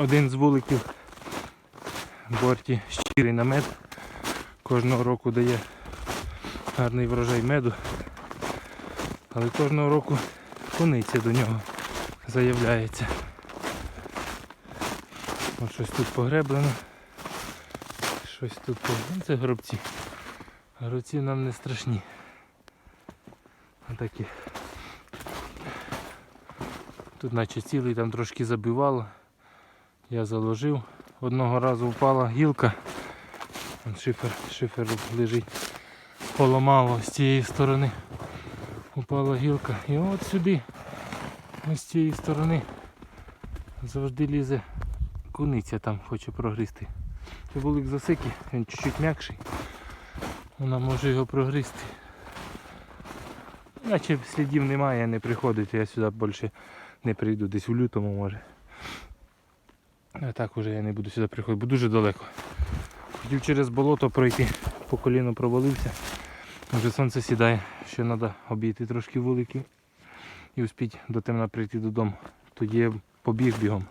Один з вуликів борті щирий на мед. Кожного року дає гарний врожай меду. Але кожного року куниця до нього заявляється. Ось щось тут погреблено. Щось тут погреблено. Це гробці. Гробці нам не страшні. Отакі. Тут наче цілий там трошки забивало. Я заложив. Одного разу впала гілка. Шифер, шифер лежить. Поламало з цієї сторони. Упала гілка. І от сюди, з цієї сторони, завжди лізе куниця там хоче прогризти. Це вулик засики, він чуть-чуть м'якший. Вона може його прогризти. Наче слідів немає, не приходить, я сюди більше не прийду, десь у лютому може. Так уже я не буду сюди приходити, бо дуже далеко. Хотів через болото пройти, по коліну провалився. Вже сонце сідає, ще треба обійти трошки вуликів і успіть до темна прийти додому. Тоді я побіг бігом.